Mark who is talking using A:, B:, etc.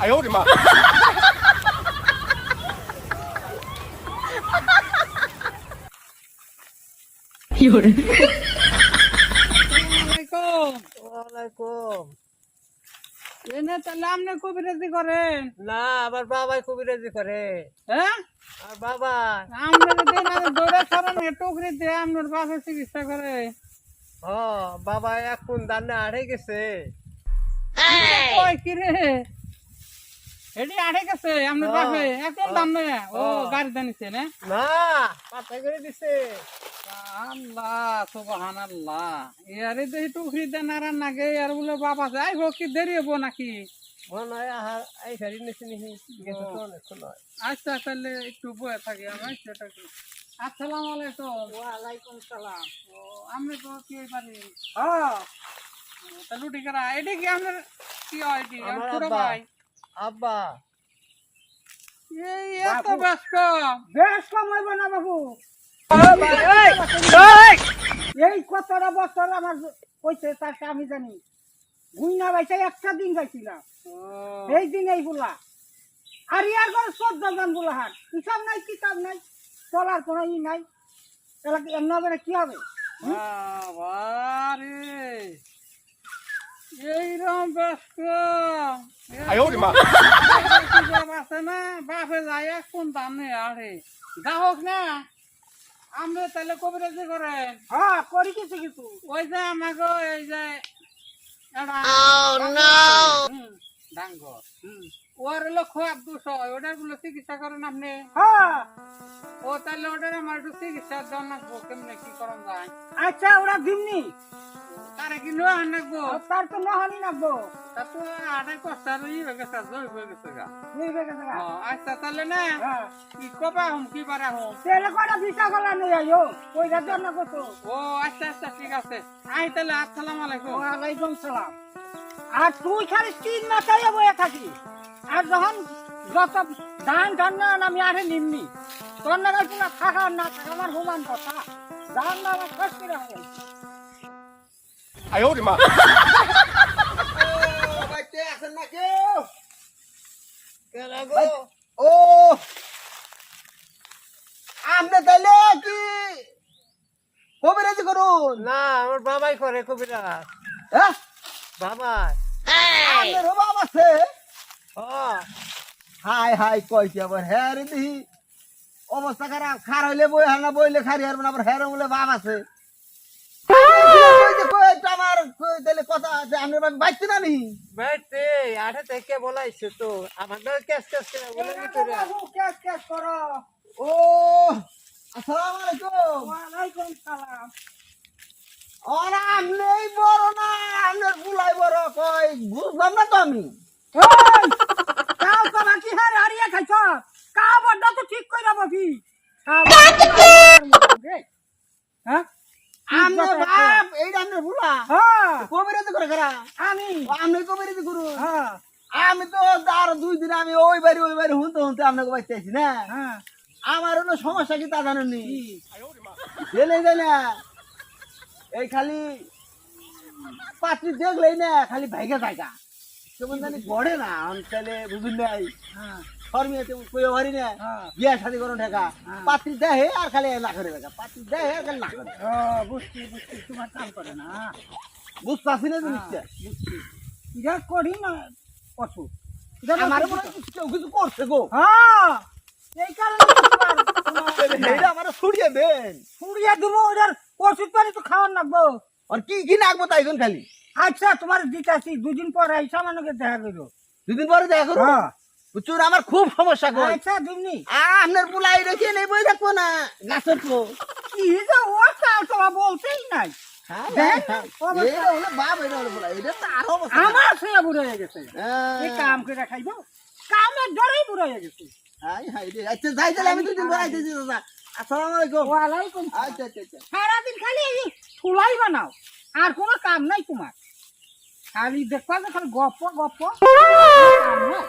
A: 哎呦我的妈！
B: আলাইকুম
C: ওয়ালাইকুম
B: এনে তাহলে আপনি কবিরাজি করেন
C: না আমার বাবাই কবিরাজি করে
B: হ্যাঁ
C: আর বাবা
B: আমরা যদি না দৌড়ে সরান টুকরি দিয়ে আপনার বাপের চিকিৎসা করে
C: হ বাবা এখন দান্নে আড়ে গেছে
B: ওই কি রে এটি আঠে গেছে
C: হ্যাঁ।
B: বাপে এখন দাম না ও। গাড়ি জানিছে না?
C: না পাতা করে দিছে।
B: আল্লাহ সুবহান আল্লাহ ইয়ারে দেখি টুকরি দেন আর নাগে আর বলে বাবা যাই হোক কি দেরি হব নাকি? আচ্ছা তাহলে একটু বয়ে থাকি আমার সেটা কি? আসসালামু আলাইকুম।
C: ওয়ালাইকুম সালাম।
B: ও আপনি তো কি পারি?
C: হ্যাঁ।
B: তা লুটি করা? এটি কি আপনার কি হয় এটি?
C: আমার।
B: ভাই?
C: আব্বা।
B: এই এত ব্যস্ত।
D: বেশ সময় না বাবু। এই কতটা বছর আমার কইছে তাকে আমি জানি? গুইনা বাইতে একটা দিন গাইছিলাম এই দিন এই বুলা। আর ইয়ার ঘরে চোদ্দ জন বুলা হাট। হিসাব নাই কিতাব নাই চলার কোনো ই নাই। এলাকা এমনি হবে না কি হবে?
B: এইরকম ব্যস্ত আছে না কোন আরে না আমরা তাহলে কবিরাজি
D: কিছু কিছু
B: ওই যে ওর লক্ষ ওটারগুলো চিকিৎসা করেন আপনি ও তাহলে ওটার আমার একটু চিকিৎসার জন্য কেমনে কি করেন যায়
D: আচ্ছা ওরা
B: তারা কি নেওয়া
D: তার তো নহানি নাকবো
B: তা তো আড়াই কষ্ট আর ই হয়ে গেছে জয় হয়ে গেছে গা।
D: বুঝবে গেছে গা?
B: আচ্ছা তাহলে না
D: হ্যাঁ।
B: কি কবা হুম কি পারা হুম?
D: তেলে কটা বিটা গলা নেই আইও? ওইটা জন্য কত।
B: ও আচ্ছা আচ্ছা ঠিক আছে। আই তাহলে আসসালামু আলাইকুম।
D: ওয়ালাইকুম সালাম। আর তুই খালি তিন মাথায় বয়ে থাকি। আর যখন যত ধান ধান না আমি আরে নিমনি। তোর পুরো থাকা না থাকা আমার সমান কথা। ধান না আমার শেষ করে
A: আই ওরে মা
C: বাইতে
E: কি কবিরাজ করুন
C: আমার বাবাই করে কবিরাজ।
E: হ্যাঁ?
C: বাবাই।
E: আপনারও বাবা আছে। হাই হাই কইছি আবার হ্যাঁ রে দিহি। অবস্থা খারাপ। খার হইলে বই হার না বইলে খারি হারবেন আবার হ্যাঁ বলে বাপ আছে। তাইলে কথা আছে? আপনার বাইতে না নি?
C: বাইতে আঠে থেকে বলাইছে তো। আমাদের ক্যাশ ক্যাশ করে বলে ভিতরে
D: কেস কেস করো।
E: ও আসসালামু আলাইকুম।
D: ওয়ালাইকুম সালাম।
E: ওরা আপনি বড় না আপনার বুলাই বড় কই বুঝলাম না তো আমি।
D: কাও হার হারিয়ে খাইছ। কাও বড় তো ঠিক কইরা বকি হ্যাঁ?
E: বাপ এইটা
D: হ্যাঁ।
E: কবিরাজি করে
D: আমি।
E: কবিরাজি করুন
D: হ্যাঁ।
E: আমি তো আর দুই দিন আমি ওই বাড়ি ওই বাড়ি হুনতে হুনতে আপনাকে বাঁচতে আছি না?
D: হ্যাঁ।
E: আমার হলো সমস্যা কি তা গেলে যায় না এই খালি পাত্রী দেখলেই না খালি ভাইগা জায়গা। কেমন জানি গড়ে না তাহলে বুঝুন নাই
D: হ্যাঁ।
E: ফর্মিয়াতে কই হারি না বিয়া শাদি করুন ঢাকা পাত্রী দেহে আর খালি না করে দেখা পাত্রী দেহে আর খালি না করে
D: বুঝছি বুঝছি তোমার কাম করে না।
E: বুঝতে না জিনিসটা
D: বুঝছি। যা করি না কঠোর
E: আমার কেউ কিছু করছে গো।
D: হ্যাঁ এই কারণে তোমার- তোমার-
E: এইটা আমার ছড়িয়ে দেন।
D: পুড়িয়ে দেবো ওটার ওষুধ পানি তো খাওয়ার লাগবো
E: আর কি কি লাগবো তাই খালি?
D: আচ্ছা তোমার দিতাছি দুদিন পরে এই সামান্যকে দেখা করো
E: দুদিন পরে দেখা করো
D: হ্যাঁ।
E: আমার খুব সমস্যা গো
D: আচ্ছা দিমনি।
E: আপনার বুলাই রেখে নেই বই দেখব না। গাছের তো
D: কি যে ও কাল নাই।
E: তো আরও অবস্থা।
D: আমার বুড়ো হয়ে গেছে।
E: হ্যাঁ।
D: কাম করে খাইবো। কামের ডরেই বুড়ো হয়ে গেছে।
E: হাই হাই রে আচ্ছা যাই তাহলে আমি দুদিন পরে আইতেছি দাদা। আসসালামু আলাইকুম।
D: ওয়ালাইকুম সালাম।
E: আচ্ছা আচ্ছা আচ্ছা।
D: সারাদিন খালি এই ফুলাই বানাও আর কোনো কাম নাই তোমার। খালি দেখবা যে খালি গপ গপ কাম নাই।